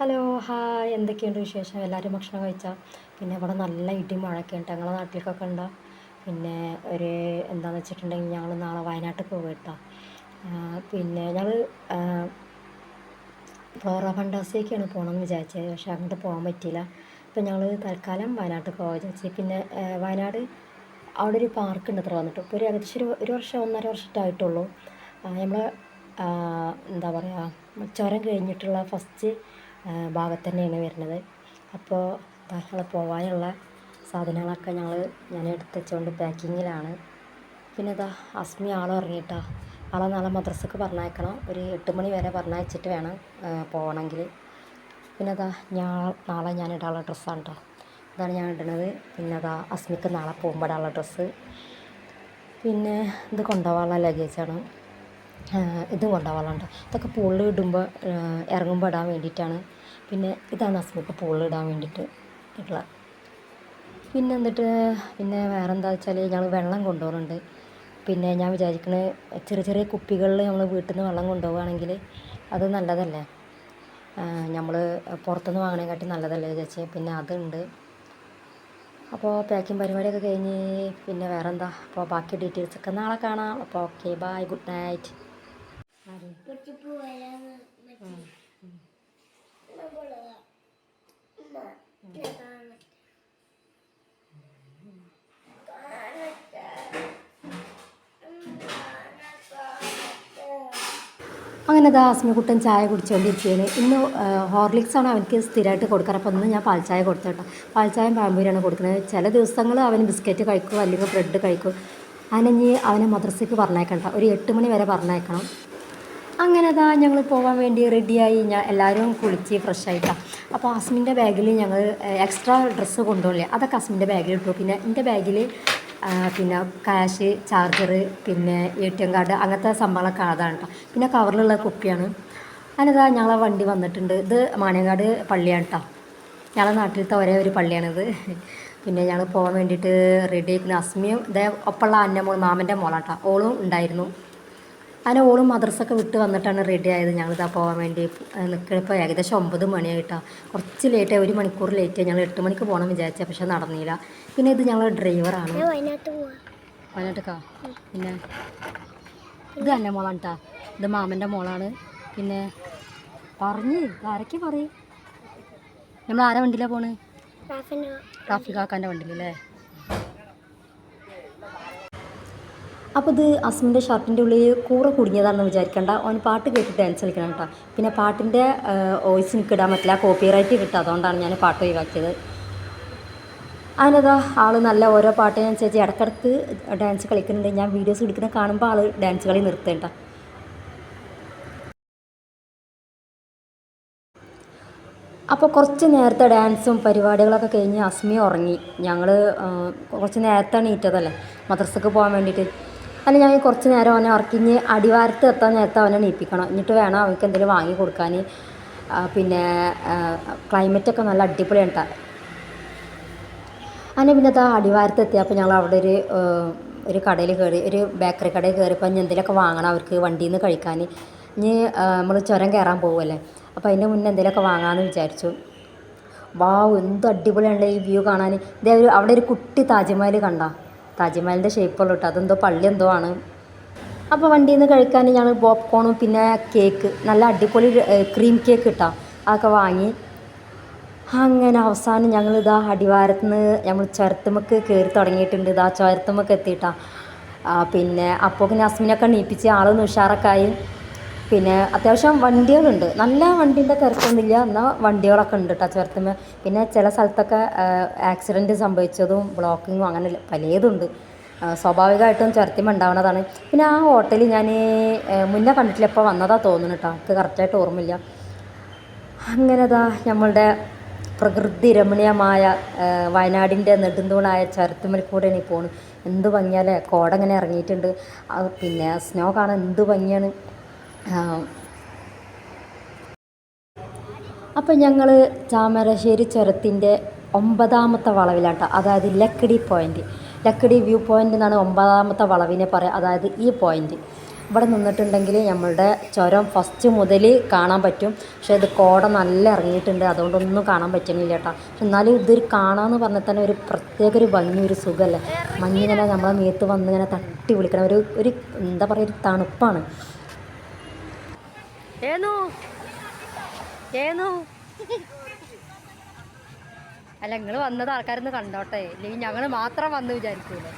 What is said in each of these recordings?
Hello hi. എന്തൊക്കെയുണ്ട് വിശേഷം? എല്ലാവരും ഭക്ഷണം കഴിച്ചാൽ പിന്നെ ഇവിടെ നല്ല ഇടി മഴയൊക്കെ ഉണ്ട് ഞങ്ങളെ നാട്ടിലേക്കൊക്കെ ഉണ്ടോ? പിന്നെ ഒരു എന്താണെന്ന് വെച്ചിട്ടുണ്ടെങ്കിൽ ഞങ്ങൾ നാളെ വയനാട്ടിൽ പോകും കേട്ടോ. പിന്നെ ഞങ്ങൾ ഫ്ലോറ ഫണ്ടാസിലേക്കാണ് പോകണമെന്ന് വിചാരിച്ചത്. പക്ഷേ അങ്ങോട്ട് പോകാൻ പറ്റിയില്ല. അപ്പോൾ ഞങ്ങൾ തൽക്കാലം വയനാട്ടിൽ പോകാൻ വിചാരിച്ചു. പിന്നെ വയനാട് അവിടെ ഒരു പാർക്ക് ഉണ്ട് അത്ര വന്നിട്ട്. ഇപ്പോൾ ഒരു ഏകദേശം ഒരു ഒരു വർഷം ഒന്നര വർഷമായിട്ടുള്ളൂ നമ്മൾ എന്താ പറയുക ചുരം കഴിഞ്ഞിട്ടുള്ള ഫസ്റ്റ് ഭാഗത്ത് തന്നെയാണ് വരുന്നത്. അപ്പോൾ ഞങ്ങൾ പോകാനുള്ള സാധനങ്ങളൊക്കെ ഞങ്ങൾ ഞാൻ എടുത്ത് വെച്ചുകൊണ്ട് പാക്കിങ്ങിലാണ്. പിന്നെ ഇതാ അസ്മി ആളും ഇറങ്ങിയിട്ടാ ആളെ നാളെ മദ്രസക്ക് പറഞ്ഞയക്കണം. ഒരു എട്ട് മണി വരെ പറഞ്ഞയച്ചിട്ട് വേണം പോകണമെങ്കിൽ പിന്നെ അതാ ഞാൻ നാളെ ഞാൻ ഇടാനുള്ള ഡ്രസ്സാണ് കേട്ടോ ഇതാണ് ഞാൻ ഇടുന്നത് പിന്നെ അതാ അസ്മിക്ക് നാളെ പോകുമ്പോൾ ഇടാനുള്ള ഡ്രസ്സ്. പിന്നെ ഇത് കൊണ്ടുപോകാനുള്ള ലഗേജാണ്. ഇതും കൊണ്ടുപോകാനുണ്ട് ഇതൊക്കെ പൂളിൽ ഇടുമ്പോൾ ഇറങ്ങുമ്പോൾ ഇടാൻ വേണ്ടിയിട്ടാണ്. പിന്നെ ഇതാണ് അസ്മിക്ക് പൂളിടാൻ വേണ്ടിയിട്ട് ഉള്ള പിന്നെ എന്നിട്ട് പിന്നെ വേറെ എന്താ വെച്ചാൽ ഞങ്ങൾ വെള്ളം കൊണ്ടുപോകുന്നുണ്ട്. പിന്നെ ഞാൻ വിചാരിക്കുന്നത് ചെറിയ ചെറിയ കുപ്പികളിൽ നമ്മൾ വീട്ടിൽ നിന്ന് വെള്ളം കൊണ്ടുപോവുകയാണെങ്കിൽ അത് നല്ലതല്ലേ? നമ്മൾ പുറത്തുനിന്ന് വാങ്ങണേക്കാട്ടി നല്ലതല്ലേ ചേച്ചി പിന്നെ അതുണ്ട്. അപ്പോൾ പാക്കിംഗ് പരിപാടിയൊക്കെ കഴിഞ്ഞ് പിന്നെ വേറെ എന്താ അപ്പോൾ ബാക്കി ഡീറ്റെയിൽസൊക്കെ നാളെ കാണാം. അപ്പോൾ ഓക്കെ ബൈ ഗുഡ് നൈറ്റ് അങ്ങനെ ദാ അസ്മിക്കുട്ടൻ ചായ കുടിച്ചുകൊണ്ടിരിക്കുകയാണ് ഇന്ന് ഹോർലിക്സ് ആണ് അവനക്ക് സ്ഥിരമായിട്ട് കൊടുക്കാറ് അപ്പോൾ ഇന്ന് ഞാൻ പാൽച്ചായ ചായ കൊടുത്തു കേട്ടോ. പാമ്പൂരിയാണ് കൊടുക്കുന്നത്. ചില ദിവസങ്ങൾ അവൻ ബിസ്ക്കറ്റ് കഴിക്കും അല്ലെങ്കിൽ ബ്രെഡ് കഴിക്കും. അതിനി അവനെ മദ്രസയ്ക്ക് പറഞ്ഞേക്കണ്ട ഒരു എട്ട് മണി വരെ പറഞ്ഞേക്കണം അങ്ങനെ അതാ ഞങ്ങൾ പോകാൻ വേണ്ടി റെഡിയായി ഞാൻ എല്ലാവരും കുളിച്ച് ഫ്രഷ് ആയിട്ടാണ് അപ്പോൾ അസ്മിന്റെ ബാഗിൽ ഞങ്ങൾ എക്സ്ട്രാ ഡ്രസ്സ് കൊണ്ടുപോകില്ലേ അതൊക്കെ അസ്മിന്റെ ബാഗിൽ ഇട്ടു. പിന്നെ എന്റെ ബാഗിൽ പിന്നെ ക്യാഷ് ചാർജർ പിന്നെ എ ടി എം കാർഡ് അങ്ങനത്തെ സംഭവങ്ങളൊക്കെ അതാണ് കേട്ടോ പിന്നെ കവറിലുള്ള കുപ്പിയാണ്. അതിനതാ ഞങ്ങളെ വണ്ടി വന്നിട്ടുണ്ട്. ഇത് മാണിയങ്ങാട് പള്ളിയാണ് കേട്ടോ ഞങ്ങളെ നാട്ടിലത്തെ ഒരേ ഒരു പള്ളിയാണിത്. പിന്നെ ഞങ്ങൾ പോകാൻ വേണ്ടിയിട്ട് റെഡി ആയിരിക്കുന്ന അസ്മിയും ഇതേ ഒപ്പമുള്ള അന്നമോൾ മാമന്റെ മോളാട്ടോ ഓളും ഉണ്ടായിരുന്നു. അങ്ങനെ ഓളും മദ്രസൊക്കെ വിട്ട് വന്നിട്ടാണ് റെഡി ആയത്. ഞങ്ങളിതാ പോകാൻ വേണ്ടി നിൽക്കിപ്പോൾ ഏകദേശം ഒമ്പത് മണിയായിട്ടാണ് കുറച്ച് ലേറ്റായി ഒരു മണിക്കൂർ ലേറ്റായി ഞങ്ങൾ എട്ട് മണിക്ക് പോകണം വിചാരിച്ചാൽ പക്ഷെ നടന്നില്ല. പിന്നെ ഇത് ഞങ്ങൾ ഡ്രൈവറാണ് വയനാട്ടിക്കാ? പിന്നെ ഇത് തന്നെ മോളാണ് കേട്ടോ ഇത് മാമന്റെ മോളാണ്. പിന്നെ പറഞ്ഞ് ആരൊക്കെ പറയും? നമ്മൾ ആരാ വണ്ടിയിലാണ് പോണേ ട്രാഫിക് ആക്കാന്റെ വണ്ടിയിലല്ലേ? അപ്പോൾ ഇത് അസ്മിന്റെ ഷർട്ടിന്റെ ഉള്ളിൽ കൂറ കുടുങ്ങിയതാണെന്ന് വിചാരിക്കേണ്ട. അവൻ പാട്ട് കേട്ടിട്ട് ഡാൻസ് കളിക്കണം കേട്ടോ. പിന്നെ പാട്ടിന്റെ വോയിസ് എനിക്ക് ഇടാൻ പറ്റില്ല. കോപ്പി റൈറ്റ് കിട്ടുക അതുകൊണ്ടാണ് ഞാൻ പാട്ട് ഒഴിവാക്കിയത്. അതിനതാ ആൾ നല്ല ഓരോ പാട്ടിനനുസരിച്ച് ഇടക്കിടക്ക് ഡാൻസ് കളിക്കുന്നുണ്ട്. ഞാൻ വീഡിയോസ് എടുക്കുന്നത് കാണുമ്പോൾ ആൾ ഡാൻസ് കളി നിർത്തേണ്ട അപ്പോൾ കുറച്ച് നേരത്തെ ഡാൻസും പരിപാടികളൊക്കെ കഴിഞ്ഞ് അസ്മി ഉറങ്ങി. ഞങ്ങൾ കുറച്ച് നേരത്തെ എണീറ്റതല്ലേ? മദ്രസക്ക് പോകാൻ വേണ്ടിയിട്ട്. അല്ല ഞാൻ കുറച്ച് നേരം അവനെ ഉറക്കിഞ്ഞ് അടിവാരത്ത് എത്താൻ നേരത്തെ അവനെ നീപ്പിക്കണം എന്നിട്ട് വേണം അവർക്ക് എന്തെങ്കിലും വാങ്ങി കൊടുക്കാൻ. പിന്നെ ക്ലൈമറ്റൊക്കെ നല്ല അടിപൊളിയാണ് കേട്ടോ അങ്ങനെ പിന്നെ അതാ അടിവാരത്ത് എത്തിയപ്പോൾ ഞങ്ങൾ അവിടെ ഒരു ഒരു കടയിൽ കയറി ഒരു ബേക്കറി കടയിൽ കയറിയപ്പോൾ ഇനി എന്തെങ്കിലുമൊക്കെ വാങ്ങണം അവർക്ക് വണ്ടിയിൽ നിന്ന് കഴിക്കാൻ. ഇനി നമ്മൾ ചുരം കയറാൻ പോകുമല്ലേ അപ്പോൾ അതിന്റെ മുന്നേ എന്തെങ്കിലുമൊക്കെ വാങ്ങാമെന്ന് വിചാരിച്ചു. വാവ് എന്ത് അടിപൊളിയാണല്ലേ ഈ വ്യൂ കാണാൻ. ഇതേ അവിടെ ഒരു കുട്ടി താജ്മഹൽ കണ്ട. താജ്മഹലിന്റെ ഷേപ്പുള്ള കേട്ടോ അതെന്തോ പള്ളി എന്തോ ആണ്. അപ്പോൾ വണ്ടിയിൽ നിന്ന് കഴിക്കാൻ ഞങ്ങൾ പോപ്കോണും പിന്നെ കേക്ക് നല്ല അടിപൊളി ക്രീം കേക്ക് കിട്ടാം അതൊക്കെ വാങ്ങി. അങ്ങനെ അവസാനം ഞങ്ങൾ ഇതാ അടിവാരത്ത് നിന്ന് ഞങ്ങൾ ചുരത്തുമ്മക്ക് കയറി തുടങ്ങിയിട്ടുണ്ട്. ഇതാ ചുരത്തുമ്മക്ക് എത്തിയിട്ടാ. പിന്നെ അപ്പോൾ പിന്നെ അസ്മിനൊക്കെ നീപ്പിച്ച് ആളൊന്ന് ഉഷാറൊക്കെ ആയി. പിന്നെ അത്യാവശ്യം വണ്ടികളുണ്ട്. നല്ല വണ്ടീന്റെ തിരക്കൊന്നുമില്ല. എന്നാൽ വണ്ടികളൊക്കെ ഉണ്ട് കേട്ടോ ചുരത്തുമ്മ പിന്നെ ചില സ്ഥലത്തൊക്കെ ആക്സിഡന്റ് സംഭവിച്ചതും ബ്ലോക്കിങ്ങും അങ്ങനെ പലതുണ്ട്. സ്വാഭാവികമായിട്ടും ചുരത്തിമ്മ ഉണ്ടാവുന്നതാണ്. പിന്നെ ആ ഹോട്ടലിൽ ഞാൻ മുന്നേ കണ്ടിട്ടില്ല ഇപ്പോൾ വന്നതാണ് തോന്നുന്നു കേട്ടോ എനിക്ക് കറക്റ്റായിട്ട് ഓർമ്മയില്ല. അങ്ങനെതാ നമ്മളുടെ പ്രകൃതി രമണീയമായ വയനാടിന്റെ നെടുന്തൂണായ ചുരത്തുമ്മൽ കൂടെ ഇനി പോണു. എന്ത് ഭംഗിയാലേ കോടങ്ങനെ ഇറങ്ങിയിട്ടുണ്ട്. പിന്നെ സ്നോ കാണാൻ എന്ത് ഭംഗിയാണ്. അപ്പം ഞങ്ങൾ ചാമരശ്ശേരി ചുരത്തിന്റെ ഒമ്പതാമത്തെ വളവിലാട്ടോ. അതായത് Lakkidi point Lakkidi view point എന്നാണ് ഒമ്പതാമത്തെ വളവിനെ പറയുക അതായത് ഈ പോയിന്റ് ഇവിടെ നിന്നിട്ടുണ്ടെങ്കിൽ നമ്മളുടെ ചുരം ഫസ്റ്റ് മുതൽ കാണാൻ പറ്റും. പക്ഷേ ഇത് കോട നല്ല ഇറങ്ങിയിട്ടുണ്ട്. അതുകൊണ്ടൊന്നും കാണാൻ പറ്റുന്നില്ല കേട്ടോ. പക്ഷെ എന്നാലും ഇതൊരു കാണാമെന്ന് പറഞ്ഞാൽ തന്നെ ഒരു പ്രത്യേക ഒരു ഭംഗി ഒരു സുഖമല്ലേ മഞ്ഞിങ്ങനെ നമ്മളെ മേത്ത് വന്ന് ഇങ്ങനെ തട്ടി വിളിക്കണം. ഒരു ഒരു എന്താ പറയുക ഒരു തണുപ്പാണ്. ഏനു? ഏനു? അല്ല നിങ്ങൾ വന്നത് ആൾക്കാരൊന്ന് കണ്ടോട്ടെ. ഇല്ലെങ്കിൽ ഞങ്ങൾ മാത്രം വന്ന് വിചാരിക്കൂലേ.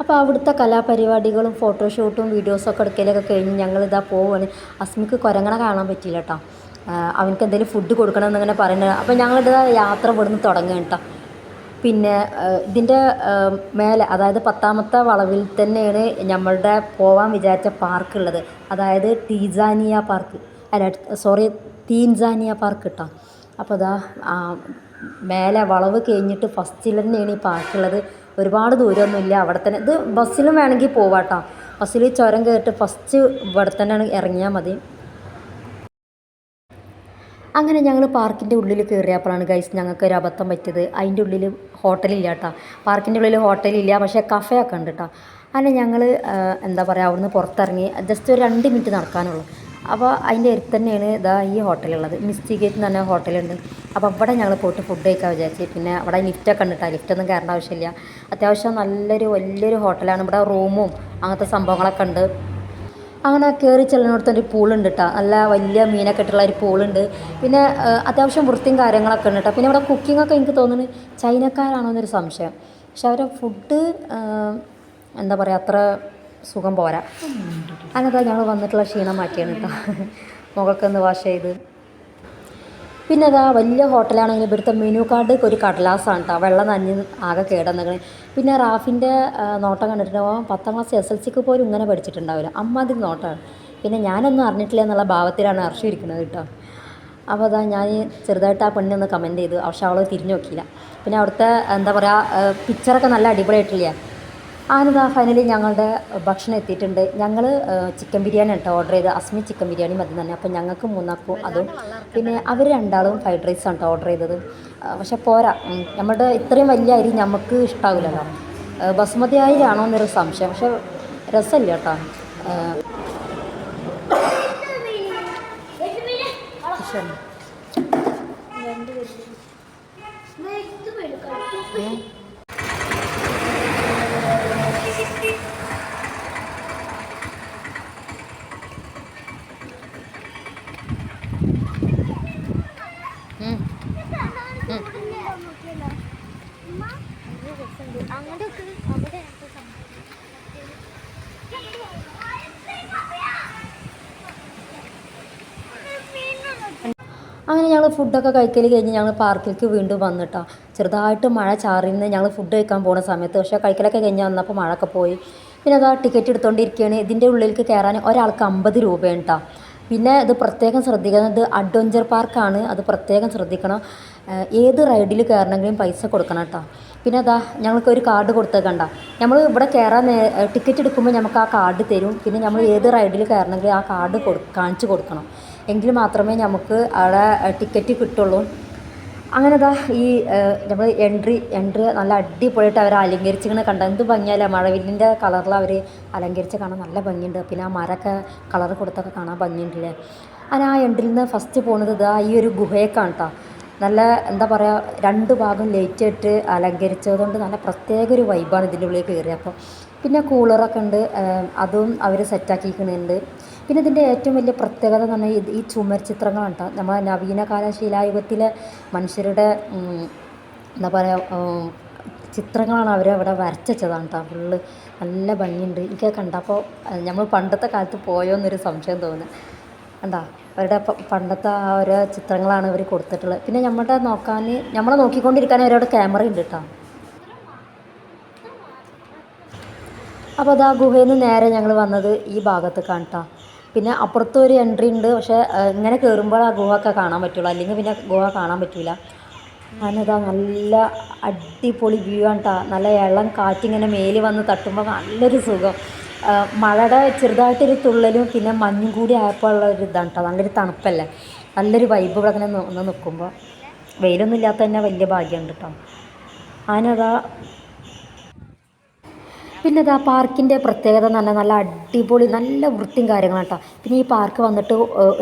അപ്പോൾ അവിടുത്തെ കലാപരിപാടികളും ഫോട്ടോഷൂട്ടും വീഡിയോസൊക്കെ എടുക്കലൊക്കെ കഴിഞ്ഞ് ഞങ്ങളിതാ പോവുകയാണ് അസ്മിക്ക് കുരങ്ങനെ കാണാൻ പറ്റിയില്ല കേട്ടോ അവനക്ക് എന്തെങ്കിലും ഫുഡ് കൊടുക്കണം എന്നിങ്ങനെ പറയുന്നത് അപ്പോൾ ഞങ്ങളുടെ യാത്ര ഇവിടുന്ന് തുടങ്ങുക കേട്ടോ പിന്നെ ഇതിന്റെ മേലെ അതായത് പത്താമത്തെ വളവിൽ തന്നെയാണ് നമ്മളുടെ പോവാൻ വിചാരിച്ച പാർക്ക് ഉള്ളത്. അതായത് ടീസാനിയ പാർക്ക് അല്ല സോറി തീൻസാനിയ പാർക്ക് കേട്ടോ അപ്പോൾ അതാ മേലെ വളവ് കഴിഞ്ഞിട്ട് ഫസ്റ്റിൽ തന്നെയാണ് ഈ പാർക്കുള്ളത് ഒരുപാട് ദൂരമൊന്നുമില്ല. അവിടെ തന്നെ ഇത് ബസ്സിലും വേണമെങ്കിൽ പോവാം കേട്ടോ ബസ്സിൽ ചുരം കയറിയിട്ട് ഫസ്റ്റ് ഇവിടെ തന്നെയാണ് ഇറങ്ങിയാൽ മതി. അങ്ങനെ ഞങ്ങൾ പാർക്കിന്റെ ഉള്ളിൽ കയറിയപ്പോഴാണ് ഗൈസ് ഞങ്ങൾക്ക് ഒരു അബദ്ധം പറ്റിയത്. അതിന്റെ ഉള്ളിൽ ഹോട്ടലില്ല കേട്ടോ പാർക്കിന്റെ ഉള്ളിൽ ഹോട്ടലില്ല പക്ഷേ കഫേ ഒക്കെ ഉണ്ട് കേട്ടോ അങ്ങനെ ഞങ്ങൾ എന്താ പറയുക അവിടുന്ന് പുറത്തിറങ്ങി. ജസ്റ്റ് ഒരു രണ്ട് മിനിറ്റ് നടക്കാനുള്ളൂ. അപ്പോൾ അതിന്റെ അടുത്ത് തന്നെയാണ് ഇതാ ഈ ഹോട്ടലുള്ളത് മിസ്റ്റി എന്ന് പറഞ്ഞ ഹോട്ടലുണ്ട് അപ്പോൾ അവിടെ ഞങ്ങൾ പോയിട്ട് ഫുഡ് കഴിക്കാൻ വിചാരിച്ചു. പിന്നെ അവിടെ ലിഫ്റ്റൊക്കെ ഉണ്ട് കേട്ടോ ലിഫ്റ്റൊന്നും കയറേണ്ട ആവശ്യമില്ല. അത്യാവശ്യം നല്ലൊരു വലിയൊരു ഹോട്ടലാണ് ഇവിടെ റൂമും അങ്ങനത്തെ സംഭവങ്ങളൊക്കെ ഉണ്ട്. അങ്ങനെ കയറി ചെല്ലുന്നിടത്ത് ഒരു പൂളുണ്ട് കേട്ടോ നല്ല വലിയ മീനൊക്കെ ഇട്ടുള്ള ഒരു പൂളുണ്ട്. പിന്നെ അത്യാവശ്യം വൃത്തിയും കാര്യങ്ങളൊക്കെ ഉണ്ട് കേട്ടോ പിന്നെ ഇവിടെ കുക്കിംഗ് ഒക്കെ എനിക്ക് തോന്നുന്നത് ചൈനക്കാരാണോ എന്നൊരു സംശയം. പക്ഷെ അവരെ ഫുഡ് എന്താ പറയുക അത്ര സുഖം പോരാ. അങ്ങനത്തെ ഞങ്ങൾ വന്നിട്ടുള്ള ക്ഷീണം മാറ്റിയാണ് കേട്ടോ മുഖമൊക്കെ ഒന്ന് വാഷ് ചെയ്ത്. പിന്നെ അതാ വലിയ ഹോട്ടലാണെങ്കിൽ ഇവിടുത്തെ മെനു കാർഡ് ഒരു കടലാസാണ് കേട്ടോ വെള്ളം നനഞ്ഞ് ആകെ കേടന്നേക്കണേ. പിന്നെ റാഫിന്റെ നോട്ടം കണ്ടിട്ടുണ്ടാവും പത്താം ക്ലാസ് എസ് എൽ സിക്ക് പോലും ഇങ്ങനെ പഠിച്ചിട്ടുണ്ടാവില്ല. അമ്മാതിരി നോട്ടമാണ് പിന്നെ ഞാനൊന്നും അറിഞ്ഞിട്ടില്ല എന്നുള്ള ഭാവത്തിലാണ് അർഷി ഇരിക്കുന്നത് കേട്ടോ. അപ്പോൾ അതാ ഞാൻ ചെറുതായിട്ട് ആ പെണ്ണിനൊന്ന് കമന്റ് ചെയ്തു. പക്ഷെ അവൾ തിരിഞ്ഞു നോക്കിയില്ല. പിന്നെ അവിടുത്തെ എന്താ പറയുക പിക്ചറൊക്കെ നല്ല അടിപൊളിയായിട്ടില്ല? ആനന്ദ ഫൈനലി ഞങ്ങളുടെ ഭക്ഷണം എത്തിയിട്ടുണ്ട്. ഞങ്ങൾ ചിക്കൻ ബിരിയാണി കേട്ടോ ഓർഡർ ചെയ്ത് അസ്മി ചിക്കൻ ബിരിയാണി മതി തന്നെ അപ്പോൾ ഞങ്ങൾക്ക് മൂന്നാക്കും അതും പിന്നെ അവർ രണ്ടാളും ഫ്രൈഡ് റൈസ് ആണ് കേട്ടോ ഓർഡർ ചെയ്തത്. പക്ഷെ പോരാ. നമ്മുടെ ഇത്രയും വലിയ അരി നമുക്ക് ഇഷ്ടാവില്ലല്ലോ. ബസുമതി അരി ആണോ എന്നൊരു സംശയം. പക്ഷെ രസമില്ല കേട്ടോ ഏ? ഫുഡൊക്കെ കഴിക്കൽ കഴിഞ്ഞ് ഞങ്ങൾ പാർക്കിലേക്ക് വീണ്ടും വന്നിട്ടാ. ചെറുതായിട്ട് മഴ ചാറിന്ന് ഞങ്ങൾ ഫുഡ് കഴിക്കാൻ പോകുന്ന സമയത്ത്. പക്ഷേ കഴിക്കലൊക്കെ കഴിഞ്ഞ് വന്നപ്പോൾ മഴയൊക്കെ പോയി. പിന്നെ അതാ ടിക്കറ്റ് എടുത്തുകൊണ്ടിരിക്കുകയാണ് ഇതിന്റെ ഉള്ളിലേക്ക് കയറാൻ ഒരാൾക്ക് അമ്പത് രൂപയാണ് കേട്ടോ പിന്നെ ഇത് പ്രത്യേകം ശ്രദ്ധിക്കണം. ഇത് അഡ്വഞ്ചർ പാർക്കാണ്. അത് പ്രത്യേകം ശ്രദ്ധിക്കണം. ഏത് റൈഡിൽ കയറണമെങ്കിലും പൈസ കൊടുക്കണം കേട്ടോ പിന്നെ അതാ ഞങ്ങൾക്ക് ഒരു കാർഡ് കൊടുത്തത് കണ്ട. നമ്മൾ ഇവിടെ കയറാൻ ടിക്കറ്റ് എടുക്കുമ്പോൾ നമുക്ക് ആ കാർഡ് തരും. പിന്നെ നമ്മൾ ഏത് റൈഡിൽ കയറണമെങ്കിൽ ആ കാർഡ് കൊടു കാണിച്ചു കൊടുക്കണം. എങ്കിൽ മാത്രമേ നമുക്ക് അവിടെ ടിക്കറ്റ് കിട്ടുള്ളൂ. അങ്ങനെ ഇതാ ഈ നമ്മൾ എൻട്രി എൻട്രി നല്ല അടിപൊളിയായിട്ട് അവർ അലങ്കരിച്ചിങ്ങനെ കണ്ട. എന്ത് ഭംഗിയല്ല? മഴവില്ലിന്റെ കളറിൽ അവർ അലങ്കരിച്ച് കാണാൻ നല്ല ഭംഗിയുണ്ട്. പിന്നെ ആ മരമൊക്കെ കളർ കൊടുത്തൊക്കെ കാണാൻ ഭംഗിയുണ്ടല്ലേ? അങ്ങനെ ആ എൻട്രിയിൽ നിന്ന് ഫസ്റ്റ് പോകുന്നത് ഇതാ ഈ ഒരു ഗുഹയൊക്കെ കേട്ടോ നല്ല എന്താ പറയുക രണ്ട് ഭാഗം ലൈറ്റ് അലങ്കരിച്ചത് അലങ്കരിച്ചതുകൊണ്ട് നല്ല പ്രത്യേക ഒരു വൈബാണ് ഇതിന്റെ ഉള്ളിൽ കയറിയപ്പോൾ പിന്നെ കൂളറൊക്കെ ഉണ്ട് അതും അവർ സെറ്റാക്കിക്കുന്നുണ്ട് പിന്നെ ഇതിന്റെ ഏറ്റവും വലിയ പ്രത്യേകത എന്ന് പറഞ്ഞാൽ ഈ ചുമർ ചിത്രങ്ങളാണ് കേട്ടോ. നമ്മുടെ നവീനകാല മനുഷ്യരുടെ എന്താ പറയുക ചിത്രങ്ങളാണ് അവർ അവിടെ വരച്ചതാണ് കേട്ടോ. ഫുള്ള് നല്ല ഭംഗിയുണ്ട്. എനിക്ക് കണ്ടപ്പോൾ നമ്മൾ പണ്ടത്തെ കാലത്ത് പോയോ എന്നൊരു സംശയം തോന്നുന്നു. കണ്ടാ അവരുടെ പണ്ടത്തെ ആ ഒരു ചിത്രങ്ങളാണ് ഇവർ കൊടുത്തിട്ടുള്ളത്. പിന്നെ നമ്മുടെ നോക്കാൻ നമ്മളെ നോക്കിക്കൊണ്ടിരിക്കാൻ അവരവിടെ ക്യാമറ ഉണ്ട് കേട്ടോ അപ്പോൾ അത് ഗുഹയിൽ നിന്ന് നേരെ ഞങ്ങൾ വന്നത് ഈ ഭാഗത്ത് കാണട്ടാ പിന്നെ അപ്പുറത്തും ഒരു എൻട്രി ഉണ്ട് പക്ഷേ ഇങ്ങനെ കയറുമ്പോൾ ആ ഗുഹ ഒക്കെ കാണാൻ പറ്റുള്ളൂ. അല്ലെങ്കിൽ പിന്നെ ഗുഹ കാണാൻ പറ്റില്ല അതിനതാ നല്ല അടിപൊളി വ്യൂ ആണ് കേട്ടോ നല്ല ഇളം കാറ്റിങ്ങനെ മേലിൽ വന്ന് തട്ടുമ്പോൾ നല്ലൊരു സുഖം. മഴയുടെ ചെറുതായിട്ടൊരു തുള്ളലും പിന്നെ മഞ്ഞും കൂടി ആയപ്പോൾ ഉള്ള ഒരു ഇതാണ് കേട്ടോ നല്ലൊരു തണുപ്പല്ലേ? നല്ലൊരു വൈബ് ഇവിടെ അങ്ങനെ ഒന്ന് നിൽക്കുമ്പോൾ വെയിലൊന്നും ഇല്ലാത്ത തന്നെ വലിയ ഭാഗ്യമുണ്ട് കേട്ടോ അതിനതാ പിന്നെ ഇതാ പാർക്കിന്റെ പ്രത്യേകത എന്ന് പറഞ്ഞാൽ നല്ല അടിപൊളി നല്ല വൃത്തിയും കാര്യങ്ങളാണ് കേട്ടോ പിന്നെ ഈ പാർക്ക് വന്നിട്ട്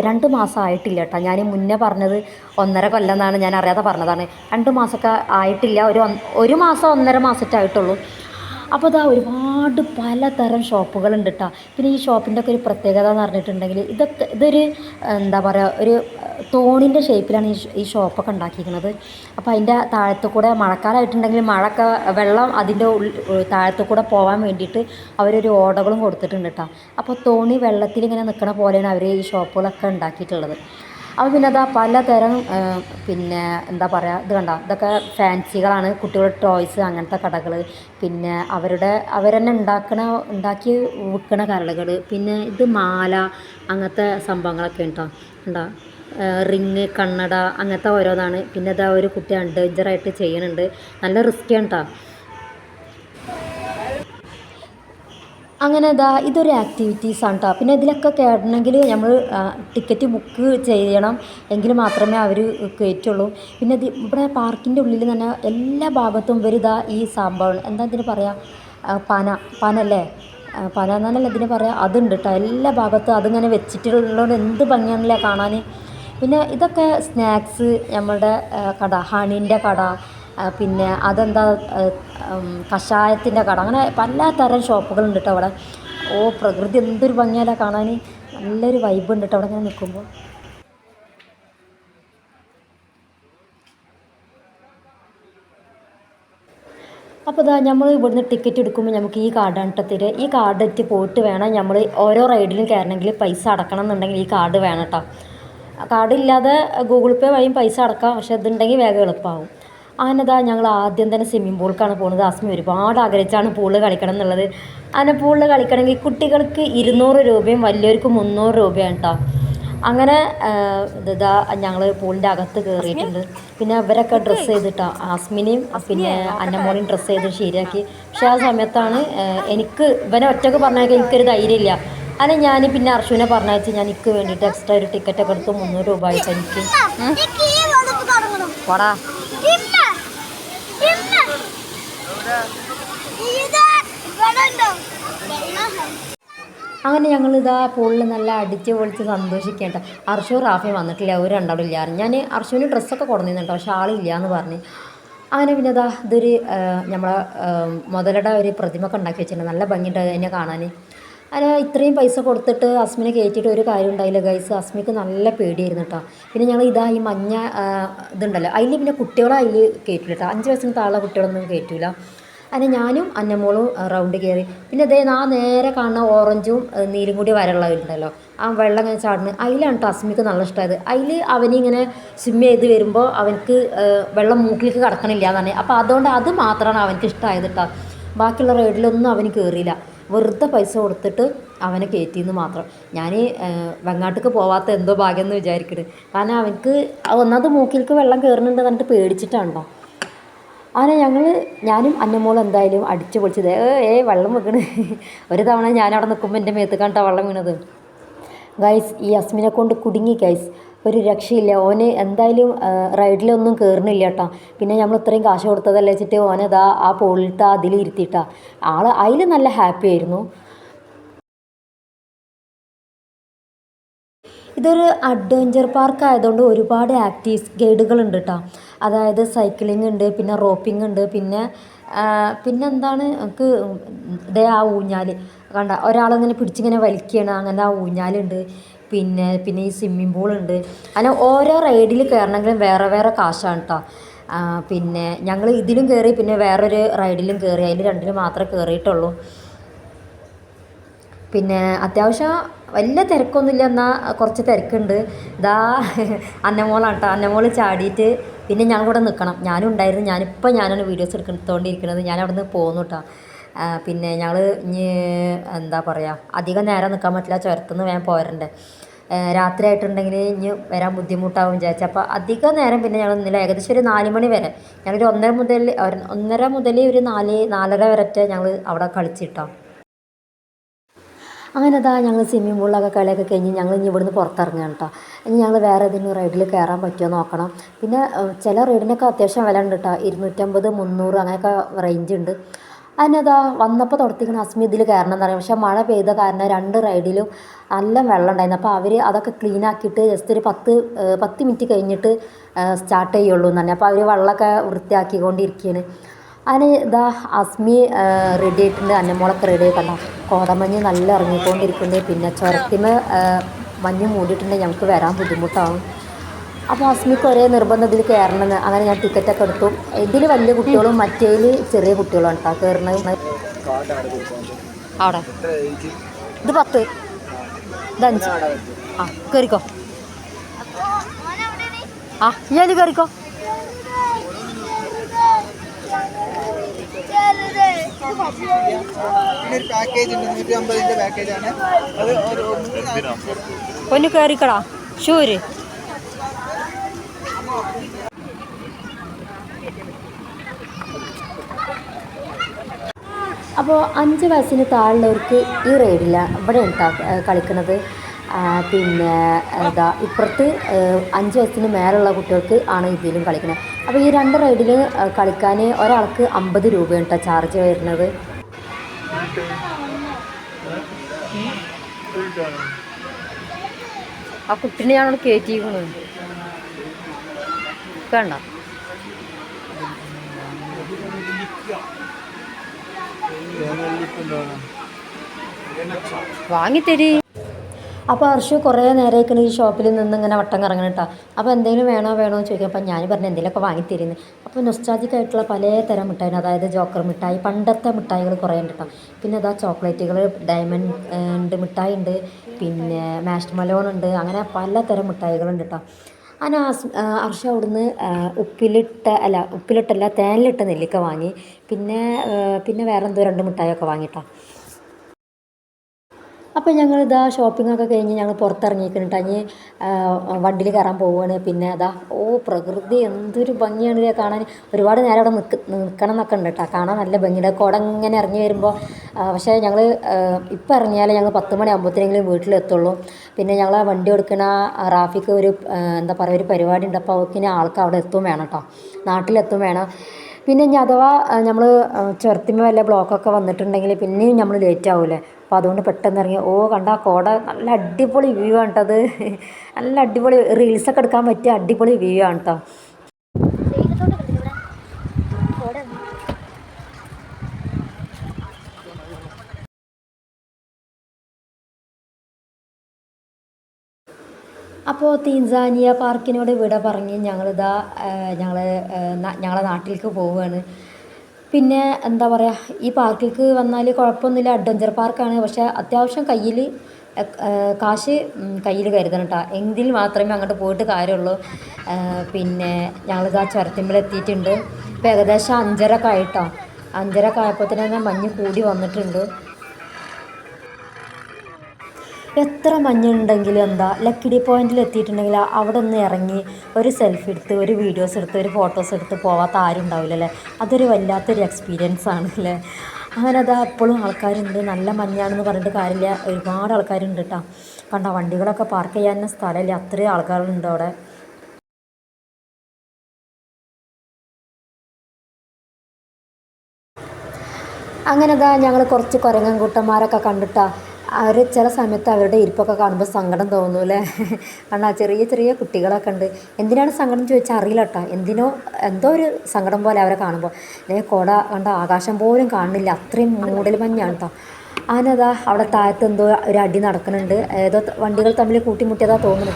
രണ്ട് മാസം ആയിട്ടില്ല കേട്ടോ ഞാൻ മുന്നേ പറഞ്ഞത് ഒന്നര കൊല്ലം എന്നാണ് ഞാൻ അറിയാതെ പറഞ്ഞതാണ്. രണ്ട് മാസമൊക്കെ ആയിട്ടില്ല. ഒരു ഒരു മാസം ഒന്നര മാസമൊക്കെ ആയിട്ടുള്ളൂ. അപ്പോൾ അതാ ഒരുപാട് പലതരം ഷോപ്പുകളുണ്ട് കേട്ടോ പിന്നെ ഈ ഷോപ്പിന്റെ ഒക്കെ ഒരു പ്രത്യേകത എന്ന് പറഞ്ഞിട്ടുണ്ടെങ്കിൽ ഇതൊക്കെ ഇതൊരു എന്താ പറയുക ഒരു തോണിന്റെ ഷേപ്പിലാണ് ഈ ഈ ഷോപ്പൊക്കെ ഉണ്ടാക്കിയിരിക്കുന്നത്. അപ്പോൾ അതിന്റെ താഴത്തു കൂടെ മഴക്കാലമായിട്ടുണ്ടെങ്കിൽ മഴക്കെ വെള്ളം അതിന്റെ താഴത്തു കൂടെ പോകാൻ വേണ്ടിയിട്ട് അവരൊരു ഓടകളും കൊടുത്തിട്ടുണ്ട് കേട്ടോ അപ്പോൾ തോണി വെള്ളത്തിൽ ഇങ്ങനെ നിൽക്കണ പോലെയാണ് അവർ ഈ ഷോപ്പുകളൊക്കെ ഉണ്ടാക്കിയിട്ടുള്ളത്. അപ്പോൾ പിന്നെ അതാ പലതരം പിന്നെ എന്താ പറയുക ഇത് കണ്ട? ഇതൊക്കെ ഫാൻസികളാണ് കുട്ടികളുടെ ടോയ്സ് അങ്ങനത്തെ കടകൾ പിന്നെ അവരുടെ അവരെന്നെ ഉണ്ടാക്കണ ഉണ്ടാക്കി വിൽക്കണ കരളുകൾ പിന്നെ ഇത് മാല അങ്ങനത്തെ സംഭവങ്ങളൊക്കെ ഉണ്ടോ? ഉണ്ടോ? റിങ് കണ്ണട അങ്ങനത്തെ ഓരോന്നാണ്. പിന്നെ ഇതാ ഒരു കുട്ടി അഡ്വഞ്ചറായിട്ട് ചെയ്യണുണ്ട്. നല്ല റിസ്ക്കാണ് കേട്ടോ അങ്ങനെ ഇതാ ഇതൊരു ആക്ടിവിറ്റീസ് ആണ് കേട്ടോ പിന്നെ ഇതിലൊക്കെ കയറണമെങ്കിൽ നമ്മൾ ടിക്കറ്റ് ബുക്ക് ചെയ്യണം എങ്കിൽ മാത്രമേ അവർ കയറ്റുള്ളൂ. പിന്നെ ഇത് ഇവിടെ പാർക്കിന്റെ ഉള്ളിൽ തന്നെ എല്ലാ ഭാഗത്തും വരുതാ ഈ സംഭവം എന്താ ഇതിന് പറയുക പന പന അല്ലേ? പന എന്നല്ല ഇതിന് പറയുക അതുണ്ട് കേട്ടോ എല്ലാ ഭാഗത്തും അതിങ്ങനെ വെച്ചിട്ടുള്ളതുകൊണ്ട് എന്ത് ഭംഗിയാണല്ലേ കാണാൻ. പിന്നെ ഇതൊക്കെ സ്നാക്സ് നമ്മളുടെ ആ, കട ഹണീന്റെ കട പിന്നെ അതെന്താ കഷായത്തിന്റെ കട. അങ്ങനെ പലതരം ഷോപ്പുകളുണ്ട് കേട്ടോ അവിടെ. ഓ പ്രകൃതി എന്തൊരു ഭംഗിയല്ല കാണാൻ നല്ലൊരു വൈബ് ഉണ്ട് കേട്ടോ അവിടെ ഇങ്ങനെ നിൽക്കുമ്പോൾ. അപ്പോൾ ഇതാ നമ്മൾ ഇവിടുന്ന് ടിക്കറ്റ് എടുക്കുമ്പോൾ നമുക്ക് ഈ കാർഡാണ് കേട്ടോ ഈ കാർഡ് എത്തി പോയിട്ട് വേണം നമ്മൾ ഓരോ റൈഡിലും കയറണമെങ്കിൽ പൈസ അടക്കണം എന്നുണ്ടെങ്കിൽ ഈ കാർഡ് വേണം കേട്ടോ കാർഡ് ഇല്ലാതെ ഗൂഗിൾ പേ വഴിയും പൈസ അടക്കാം. പക്ഷേ ഇതുണ്ടെങ്കിൽ വേഗം എളുപ്പമാവും അങ്ങനെ ഞങ്ങൾ ആദ്യം തന്നെ സ്വിമ്മിംഗ് പൂളിലേക്കാണ് പോകുന്നത് അസ്മി ഒരുപാട് ആഗ്രഹിച്ചാണ് പൂളിൽ കളിക്കണം എന്നുള്ളത്. അങ്ങനെ പൂളിൽ കളിക്കണമെങ്കിൽ കുട്ടികൾക്ക് ഇരുന്നൂറ് രൂപയും വലിയവർക്ക് മുന്നൂറ് രൂപയാണ് കേട്ടോ അങ്ങനെ ഇതാ ഞങ്ങൾ പൂളിന്റെ അകത്ത് കയറിയിട്ടുണ്ട് പിന്നെ അവരൊക്കെ ഡ്രസ്സ് ചെയ്തിട്ടാ. ആസ്മിനെയും പിന്നെ അന്നമോളെയും ഡ്രസ്സ് ചെയ്ത് ശരിയാക്കി. പക്ഷെ ആ സമയത്താണ് എനിക്ക് ഇവനെ ഒറ്റയ്ക്ക് പറഞ്ഞേക്കാൻ എനിക്കൊരു ധൈര്യമില്ല അങ്ങനെ ഞാൻ പിന്നെ അർഷുവിനെ പറഞ്ഞയച്ച് ഞാൻ എനിക്ക് വേണ്ടിയിട്ട് എക്സ്ട്രാ ഒരു ടിക്കറ്റ് ഒക്കെ എടുത്ത് മുന്നൂറ് രൂപ ആയിട്ട് എനിക്ക് എനിക്ക് ഈ വകുപ്പ് തുടങ്ങണം പോടാ ഇന്ന് ഇന്ന് ഇത് ഇവിടെ ഉണ്ടോ അങ്ങനെ ഞങ്ങൾ ഇതാ പൂളിൽ നല്ല അടിച്ച് പൊളിച്ച് സന്തോഷിക്കേണ്ട. അർഷു റാഫി വന്നിട്ടില്ല. ഒരു രണ്ടാളും ഇല്ല. ഞാൻ അർഷുവിന് ഡ്രസ്സൊക്കെ കൊടുക്കുന്നുണ്ട് പക്ഷെ ആളില്ല എന്ന് പറഞ്ഞ്. അങ്ങനെ പിന്നെ ഇതാ ഇതൊരു നമ്മളെ മുതലയുടെ ഒരു പ്രതിമ ഒക്കെ ഉണ്ടാക്കി വെച്ചിട്ടുണ്ട്. നല്ല ഭംഗിയുണ്ട് അതിനെ കാണാൻ അങ്ങനെ ഇത്രയും പൈസ കൊടുത്തിട്ട് അസ്മിനെ കയറ്റിയിട്ട് ഒരു കാര്യം ഉണ്ടായില്ല ഗൈസ് അസ്മിക്ക് നല്ല പേടിയായിരുന്നു കേട്ടോ പിന്നെ ഞങ്ങൾ ഇതാ ഈ മഞ്ഞ ഇതുണ്ടല്ലോ. അതിൽ പിന്നെ കുട്ടികളെ അതിൽ കയറ്റില്ല കേട്ടോ അഞ്ച് വയസ്സിന് താഴെ കുട്ടികളൊന്നും കയറ്റില്ല അങ്ങനെ ഞാനും അന്നമോളും റൗണ്ട് കയറി പിന്നെ അതേ ആ നേരെ കാണുന്ന ഓറഞ്ചും നീലും കൂടി വരള്ളതുണ്ടല്ലോ ആ വെള്ളം ഇങ്ങനെ ചാടുന്നത് അതിലാണ് അസ്മിക്ക് നല്ല ഇഷ്ടമായത് അതിൽ അവനിങ്ങനെ സ്വിമ്മ് ചെയ്ത് വരുമ്പോൾ അവനക്ക് വെള്ളം മൂക്കിലേക്ക് കടക്കണില്ല എന്നാണ്. അപ്പോൾ അതുകൊണ്ട് അത് മാത്രമാണ് അവനക്ക് ഇഷ്ടമായത് കേട്ടോ ബാക്കിയുള്ള റൈഡിലൊന്നും അവന് കയറിയില്ല വെറുതെ പൈസ കൊടുത്തിട്ട് അവനെ കയറ്റിയെന്ന് മാത്രം. ഞാൻ വെങ്ങാട്ടേക്ക് പോവാത്ത എന്തോ ഭാഗ്യം എന്ന് വിചാരിക്കണ്. കാരണം അവനക്ക് ഒന്നാമത് മൂക്കിലേക്ക് വെള്ളം കയറുന്നുണ്ട് എന്നിട്ട് പേടിച്ചിട്ടാണല്ലോ. അങ്ങനെ ഞങ്ങൾ ഞാനും അന്നമോളും എന്തായാലും അടിച്ചു പൊളിച്ചത്. ഏ വെള്ളം വെക്കണ്. ഒരു തവണ ഞാനവിടെ നിൽക്കുമ്പോൾ എന്റെ മേത്ത് കണ്ടാണ് വെള്ളം വീണത്. ഗൈസ് ഈ അസ്മിനെ കൊണ്ട് കുടുങ്ങി ഗൈസ് ഒരു രക്ഷയില്ല. ഓന് എന്തായാലും റൈഡിലൊന്നും കയറുന്നില്ല കേട്ടോ പിന്നെ നമ്മൾ ഇത്രയും കാശ് കൊടുത്തതല്ലേ വെച്ചിട്ട് ഓനതാ ആ പോളിട്ട് അതിൽ ഇരുത്തിയിട്ടാ. ആൾ അതിൽ നല്ല ഹാപ്പി ആയിരുന്നു. ഇതൊരു അഡ്വഞ്ചർ പാർക്ക് ആയതുകൊണ്ട് ഒരുപാട് ആക്റ്റീവ്സ് ഗൈഡുകളുണ്ട് കേട്ടോ അതായത് സൈക്ലിംഗ് ഉണ്ട് പിന്നെ റോപ്പിംഗ് ഉണ്ട് പിന്നെ പിന്നെന്താണ് നമുക്ക് ഇതേ ആ ഊഞ്ഞാൽ കണ്ട ഒരാളിങ്ങനെ പിടിച്ചിങ്ങനെ വലിക്കുകയാണ് അങ്ങനെ ആ ഊഞ്ഞാലുണ്ട് പിന്നെ പിന്നെ ഈ സ്വിമ്മിംഗ് പൂളുണ്ട് അങ്ങനെ ഓരോ റൈഡിൽ കയറണമെങ്കിലും വേറെ വേറെ കാശാണ് കേട്ടോ പിന്നെ ഞങ്ങൾ ഇതിലും കയറി പിന്നെ വേറൊരു റൈഡിലും കയറി അതിൽ രണ്ടിലും മാത്രമേ കയറിയിട്ടുള്ളൂ പിന്നെ അത്യാവശ്യം വലിയ തിരക്കൊന്നുമില്ല. എന്നാൽ കുറച്ച് തിരക്കുണ്ട്. ഇതാ അന്നമോളാണ് കേട്ടോ അന്നമോൾ ചാടിയിട്ട് പിന്നെ ഞങ്ങൾ കൂടെ നിൽക്കണം ഞാനും ഉണ്ടായിരുന്നു. ഞാനിപ്പോൾ ഞാനാണ് വീഡിയോസ് എടുത്തോണ്ടിരിക്കുന്നത് ഞാൻ അവിടെ നിന്ന് പോകുന്നു കേട്ടോ പിന്നെ ഞങ്ങൾ ഇനി എന്താ പറയുക അധികം നേരം നിൽക്കാൻ പറ്റില്ല ചുരത്തുനിന്ന് വേഗം പോരണ്ടേ. രാത്രി ആയിട്ടുണ്ടെങ്കിൽ ഇനി വരാൻ ബുദ്ധിമുട്ടാവും വിചാരിച്ചു. അപ്പോൾ അധിക നേരം പിന്നെ ഞങ്ങൾ നിന്നില്ല. ഏകദേശം ഒരു നാല് മണി വരെ. ഞങ്ങളൊരു ഒന്നര മുതൽ ഒന്നര മുതൽ ഒരു നാല് നാലര വരെ ഞങ്ങൾ അവിടെ കളിച്ചിട്ടോ. അങ്ങനെ അതാ ഞങ്ങൾ സ്വിമ്മിംഗ് പൂളിലൊക്കെ കളിയൊക്കെ കഴിഞ്ഞ് ഞങ്ങൾ ഇനി ഇവിടുന്ന് പുറത്തിറങ്ങുകയാണ് കേട്ടോ ഇനി ഞങ്ങൾ വേറെ ഏതെങ്കിലും റൈഡിൽ കയറാൻ പറ്റുമോ നോക്കണം. പിന്നെ ചില റൈഡിനൊക്കെ അത്യാവശ്യം വില ഉണ്ട് കേട്ടോ ഇരുന്നൂറ്റമ്പത് മുന്നൂറ് അങ്ങനെയൊക്കെ റേഞ്ച് ഉണ്ട് അതിനതാ വന്നപ്പോൾ തുടത്തിക്കുന്ന അസ്മി ഇതിൽ കയറണം എന്ന് പറയും. പക്ഷേ മഴ പെയ്ത കാരണം രണ്ട് റൈഡിലും നല്ല വെള്ളം ഉണ്ടായിരുന്നു. അപ്പോൾ അവർ അതൊക്കെ ക്ലീൻ ആക്കിയിട്ട് ജസ്റ്റ് ഒരു പത്ത് പത്ത് മിനിറ്റ് കഴിഞ്ഞിട്ട് സ്റ്റാർട്ട് ചെയ്യുള്ളൂ എന്ന് പറഞ്ഞു. അപ്പോൾ അവർ വെള്ളമൊക്കെ വൃത്തിയാക്കിക്കൊണ്ടിരിക്കുകയാണ് അതിന് ഇതാ അസ്മി റെഡി ആയിട്ടുണ്ട്. അന്നമോളൊക്കെ റെഡി ആയിക്കണ്ട കണ്ടോ? കോടമഞ്ഞ് നല്ല ഇറങ്ങിക്കൊണ്ടിരിക്കുന്നുണ്ട്. പിന്നെ ചുരത്തിമ മഞ്ഞ് മൂടിയിട്ടുണ്ടെങ്കിൽ ഞങ്ങൾക്ക് വരാൻ ബുദ്ധിമുട്ടാവും. അപ്പോൾ അസ്മിക്ക് ഒരേ നിർബന്ധത്തിൽ കയറണമെന്ന്. അങ്ങനെ ഞാൻ ടിക്കറ്റൊക്കെ എടുത്തു. ഇതിൽ വലിയ കുട്ടികളും മറ്റേതിൽ ചെറിയ കുട്ടികളും കേട്ടോ കയറണത് അവിടെ. ഇത് പത്ത്. ഇത് അഞ്ച്. ആ കയറിക്കോ ആ ഈ അതിൽ കയറിക്കോ ഒന്ന് കയറിക്കടാ ഷൂര്. അപ്പോൾ അഞ്ച് വയസ്സിന് താഴെയുള്ളവർക്ക് ഈ റൈഡില്ല ഇവിടെ കളിക്കുന്നത്. പിന്നെ എന്താ ഇപ്പുറത്ത് അഞ്ച് വയസ്സിന് മേലുള്ള കുട്ടികൾക്ക് ആണ് ഇതിലും കളിക്കുന്നത്. അപ്പോൾ ഈ രണ്ട് റൈഡിൽ കളിക്കാൻ ഒരാൾക്ക് അമ്പത് രൂപയാണ് ചാർജ് വരുന്നത്. ആ കുട്ടിനെ കയറ്റിയിരിക്കുന്നത് കണ്ട വാങ്ങിത്തരി. അപ്പോൾ ഹർഷു കുറേ നേരമായിരിക്കണം ഈ ഷോപ്പിൽ നിന്ന് ഇങ്ങനെ വട്ടം കറങ്ങണം കേട്ടോ അപ്പോൾ എന്തെങ്കിലും വേണോ വേണോ എന്ന് ചോദിക്കും അപ്പോൾ ഞാൻ പറഞ്ഞു എന്തെങ്കിലുമൊക്കെ വാങ്ങിത്തരുന്നു. അപ്പോൾ നൊസ്റ്റാജിക് ആയിട്ടുള്ള പല തരം മിഠായി അതായത് ജോക്കർ മിഠായി പണ്ടത്തെ മിഠായികൾ കുറേ ഉണ്ട് കേട്ടോ പിന്നെ അതാ ചോക്ലേറ്റുകൾ ഡയമണ്ട് ഉണ്ട് മിഠായി ഉണ്ട് പിന്നെ മാഷ്മലോൺ ഉണ്ട് അങ്ങനെ പലതരം മിഠായികളുണ്ട് കേട്ടോ അങ്ങനെ അർഷ അവിടുന്ന് ഉപ്പിലിട്ട അല്ല ഉപ്പിലിട്ടല്ല തേനിലിട്ട നെല്ലിക്ക വാങ്ങി. പിന്നെ പിന്നെ വേറെന്തോ രണ്ട് മിഠായിയൊക്കെ വാങ്ങിട്ടോ. അപ്പോൾ ഞങ്ങൾ ഇതാ ഷോപ്പിംഗ് ഒക്കെ കഴിഞ്ഞ് ഞങ്ങൾ പുറത്തിറങ്ങിയിരിക്കുന്നുണ്ട് അഞ്ഞ് വണ്ടിയിൽ കയറാൻ പോവുകയാണ് പിന്നെ അതാ ഓ പ്രകൃതി എന്തൊരു ഭംഗിയാണ് ഇതേ കാണാൻ. ഒരുപാട് നേരം അവിടെ നിൽക്ക് നിൽക്കണം എന്നൊക്കെ ഉണ്ട് കേട്ടോ കാണാൻ നല്ല ഭംഗിയുടെ കുട ഇങ്ങനെ ഇറങ്ങി വരുമ്പോൾ പക്ഷേ ഞങ്ങൾ ഇപ്പം ഇറങ്ങിയാലേ ഞങ്ങൾ പത്ത് മണി ആകുമ്പോഴത്തേനെങ്കിലും വീട്ടിലെത്തുള്ളൂ പിന്നെ ഞങ്ങൾ വണ്ടി കൊടുക്കുന്ന റാഫിക്ക് ഒരു എന്താ പറയുക ഒരു പരിപാടി ഉണ്ട്. അപ്പോൾ അവക്കിനെ ആൾക്ക് അവിടെ എത്തും വേണം കേട്ടോ നാട്ടിലെത്തും വേണം. പിന്നെ ഇനി അഥവാ നമ്മൾ ചെറുത്തിമ വല്ല ബ്ലോക്കൊക്കെ വന്നിട്ടുണ്ടെങ്കിൽ പിന്നെയും നമ്മൾ ലേറ്റ് ആവില്ലേ അപ്പോൾ അതുകൊണ്ട് പെട്ടെന്ന് ഇറങ്ങി ഓ കണ്ട കോട നല്ല അടിപൊളി വ്യൂ ആണ് കേട്ടോ അത്. നല്ല അടിപൊളി റീൽസൊക്കെ എടുക്കാൻ പറ്റിയ അടിപൊളി വ്യൂ ആണ് കേട്ടോ അപ്പോൾ തീൻസാനിയ പാർക്കിനോട് വിട പറഞ്ഞ് ഞങ്ങളിതാ ഞങ്ങൾ ഞങ്ങളെ നാട്ടിലേക്ക് പോവുകയാണ് പിന്നെ എന്താ പറയുക ഈ പാർക്കിലേക്ക് വന്നാൽ കുഴപ്പമൊന്നുമില്ല. അഡ്വഞ്ചർ പാർക്കാണ്. പക്ഷേ അത്യാവശ്യം കയ്യിൽ കാശ് കയ്യിൽ കരുതണം കേട്ടോ എങ്കിൽ മാത്രമേ അങ്ങോട്ട് പോയിട്ട് കാര്യമുള്ളൂ. പിന്നെ ഞങ്ങളിതാ ചുരത്തിമ്പിൽ എത്തിയിട്ടുണ്ട് ഇപ്പോൾ ഏകദേശം അഞ്ചരക്കായിട്ടോ ആയിട്ടോ അഞ്ചരക്കെ ആയപ്പോൾ തന്നെ മഞ്ഞ് കൂടി വന്നിട്ടുണ്ട്. എത്ര മഞ്ഞുണ്ടെങ്കിലും എന്താ ലക്കിടി പോയിന്റിൽ എത്തിയിട്ടുണ്ടെങ്കിൽ അവിടെ ഒന്ന് ഇറങ്ങി ഒരു സെൽഫി എടുത്ത് ഒരു വീഡിയോസ് എടുത്ത് ഒരു ഫോട്ടോസ് എടുത്ത് പോവാത്ത ആരും ഉണ്ടാവില്ല അല്ലേ? അതൊരു വല്ലാത്തൊരു എക്സ്പീരിയൻസ് ആണ് അല്ലേ? അങ്ങനെ അതാ എപ്പോഴും ആൾക്കാരുണ്ട്. നല്ല മഞ്ഞാണെന്ന് പറഞ്ഞിട്ട് കാര്യമില്ല. ഒരുപാട് ആൾക്കാരുണ്ട് കേട്ടോ. കണ്ട വണ്ടികളൊക്കെ പാർക്ക് ചെയ്യാൻ സ്ഥലമില്ല. അത്രയും ആൾക്കാരുണ്ട് അവിടെ. അങ്ങനെ ഇതാ ഞങ്ങൾ കുറച്ച് കുരങ്ങൻ കൂട്ടന്മാരൊക്കെ കണ്ടിട്ടാ അവർ ചില സമയത്ത് അവരുടെ ഇരിപ്പൊക്കെ കാണുമ്പോൾ സങ്കടം തോന്നും അല്ലേ? കാരണം ആ ചെറിയ ചെറിയ കുട്ടികളൊക്കെ ഉണ്ട്. എന്തിനാണ് സങ്കടം ചോദിച്ചാൽ അറിയില്ല കേട്ടോ എന്തിനോ എന്തോ ഒരു സങ്കടം പോലെ അവരെ കാണുമ്പോൾ അല്ലെങ്കിൽ കോട കണ്ട ആകാശം പോലും കാണുന്നില്ല. അത്രയും മൂടൽ മഞ്ഞാണ് കേട്ടോ അതിനതാ അവിടെ താഴത്ത് എന്തോ ഒരു അടി നടക്കുന്നുണ്ട്. ഏതോ വണ്ടികൾ തമ്മിൽ കൂട്ടിമുട്ടിയതാ തോന്നുന്നു.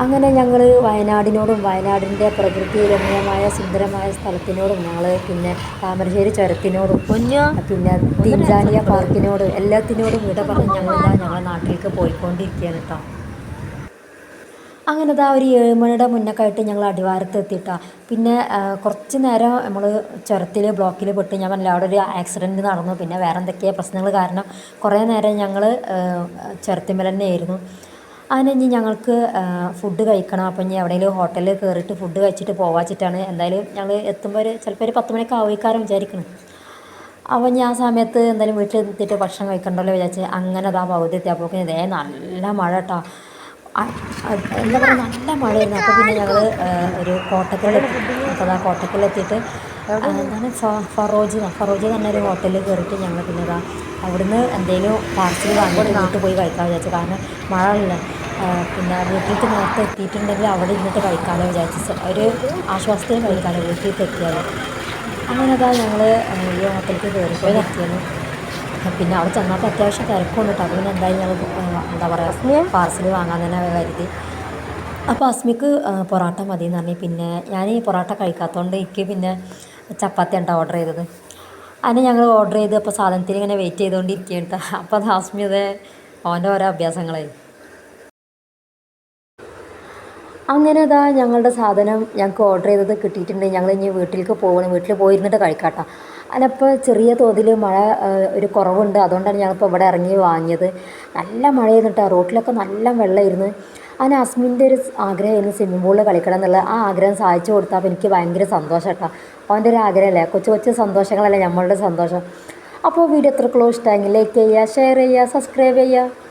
അങ്ങനെ ഞങ്ങൾ വയനാടിനോടും വയനാടിന്റെ പ്രകൃതി രമ്യമായ സുന്ദരമായ സ്ഥലത്തിനോടും ഞങ്ങൾ പിന്നെ താമരശ്ശേരി ചുരത്തിനോടും പിന്നെ തിൻസാനിയ പാർക്കിനോടും എല്ലാത്തിനോടും വിട പറഞ്ഞ് ഞങ്ങളിതാ ഞങ്ങളുടെ നാട്ടിലേക്ക് പോയിക്കൊണ്ടിരിക്കുകയാണ് കേട്ടോ അങ്ങനെ ഇതാ ഒരു ഏഴ് മണിയുടെ മുന്നൊക്കെ ആയിട്ട് ഞങ്ങൾ അടിവാരത്ത് എത്തിയിട്ടാ. പിന്നെ കുറച്ച് നേരം നമ്മൾ ചുരത്തിൽ ബ്ലോക്കിൽ പെട്ട് ഞാൻ പറഞ്ഞില്ല അവിടെ ഒരു ആക്സിഡന്റ് നടന്നു. പിന്നെ വേറെ എന്തൊക്കെയോ പ്രശ്നങ്ങൾ കാരണം കുറേ നേരം ഞങ്ങൾ ചുരത്തിന്മേൽ തന്നെ ആയിരുന്നു. അതിന് ഞങ്ങൾക്ക് ഫുഡ് കഴിക്കണം. അപ്പം ഇനി എവിടെയെങ്കിലും ഹോട്ടലിൽ കയറിയിട്ട് ഫുഡ് കഴിച്ചിട്ട് പോവാച്ചിട്ടാണ് എന്തായാലും ഞങ്ങൾ എത്തുമ്പോൾ ഒരു ചിലപ്പോൾ ഒരു പത്ത് മണിയൊക്കെ ആവുമായിക്കാരം വിചാരിക്കണം. അപ്പോൾ ഞാൻ ആ സമയത്ത് എന്തായാലും വീട്ടിൽ എത്തിയിട്ട് ഭക്ഷണം കഴിക്കണ്ടല്ലോ വിചാരിച്ച് അങ്ങനെ അതാ പകുതി എത്തിയപ്പോൾ ഇതേ നല്ല മഴ കേട്ടോ എന്താ പറയുക നല്ല മഴയായിരുന്നു. അപ്പോൾ പിന്നെ ഞങ്ങൾ ഒരു കോട്ടക്കലെത്തി അപ്പോൾ ആ കോട്ടക്കലെത്തിയിട്ട് എന്താണ് ഫറോജ്. എന്ന് പറഞ്ഞൊരു ഹോട്ടലിൽ കയറിയിട്ട് ഞങ്ങൾ പിന്നെ ഇതാ അവിടുന്ന് എന്തെങ്കിലും പാർസൽ വാങ്ങിയിട്ട് വീട്ടിൽ പോയി കഴിക്കാൻ വിചാരിച്ചു. കാരണം മഴ അല്ലേ പിന്നെ വീട്ടിലേക്ക് നേരത്തെ എത്തിയിട്ടുണ്ടെങ്കിൽ അവിടെ ഇരുന്നിട്ട് കഴിക്കാമല്ലോ വിചാരിച്ചു. ഒരു ആശ്വാസത്തിൽ കഴിക്കാമല്ലോ വീട്ടിലേക്ക് എത്തിയാലോ. അങ്ങനെ അതാ ഞങ്ങൾ ഈ ഹോട്ടലിലേക്ക് കയറിപ്പോയി എത്തിയത്. പിന്നെ അവിടെ ചെന്നപ്പോൾ അത്യാവശ്യം തിരക്കുണ്ട് കേട്ടോ. പിന്നെ എന്തായാലും ഞങ്ങൾ എന്താ പറയുക പാർസൽ വാങ്ങാൻ തന്നെ കരുതി. അപ്പോൾ അസ്മിക്ക് പൊറോട്ട മതി എന്ന് പറഞ്ഞു. പിന്നെ ഞാൻ ഈ പൊറോട്ട കഴിക്കാത്തതുകൊണ്ട് എനിക്ക് പിന്നെ ചപ്പാത്തി ഉണ്ടോ ഓർഡർ ചെയ്തത്. അതിന് ഞങ്ങൾ ഓർഡർ ചെയ്ത് അപ്പോൾ സാധനത്തിന് ഇങ്ങനെ വെയിറ്റ് ചെയ്തുകൊണ്ടിരിക്കുകയാണ് കേട്ടോ അപ്പോൾ അത് ഹാസ്മിയത് ഓന്റെ ഓരോ അഭ്യാസങ്ങളായി. അങ്ങനെ അതാ ഞങ്ങളുടെ സാധനം ഞങ്ങൾക്ക് ഓർഡർ ചെയ്തത് കിട്ടിയിട്ടുണ്ട്. ഞങ്ങൾ ഇനി വീട്ടിലേക്ക് പോകണം വീട്ടിൽ പോയിരുന്നിട്ട് കഴിക്കാട്ടോ. അതിനപ്പോൾ ചെറിയ തോതിൽ മഴ ഒരു കുറവുണ്ട്. അതുകൊണ്ടാണ് ഞങ്ങളിപ്പോൾ ഇവിടെ ഇറങ്ങി വാങ്ങിയത്. നല്ല മഴയായിരുന്നു കേട്ടോ റോട്ടിലൊക്കെ നല്ല വെള്ളമായിരുന്നു അതിന് അസ്മിന്റെ ഒരു ആഗ്രഹമായിരുന്നു സ്വിമ്മിംഗ് പൂളിൽ കളിക്കണം എന്നുള്ള. ആ ആഗ്രഹം സാധിച്ചു കൊടുത്തപ്പോൾ എനിക്ക് ഭയങ്കര സന്തോഷം കേട്ടോ അവന്റെ ഒരു ആഗ്രഹമല്ലേ കൊച്ചു കൊച്ചു സന്തോഷങ്ങളല്ലേ നമ്മളുടെ സന്തോഷം. അപ്പോൾ വീഡിയോ എത്ര ക്ലോസ് ഇഷ്ടമെങ്കിൽ ലൈക്ക് ചെയ്യുക ഷെയർ ചെയ്യുക സബ്സ്ക്രൈബ് ചെയ്യുക.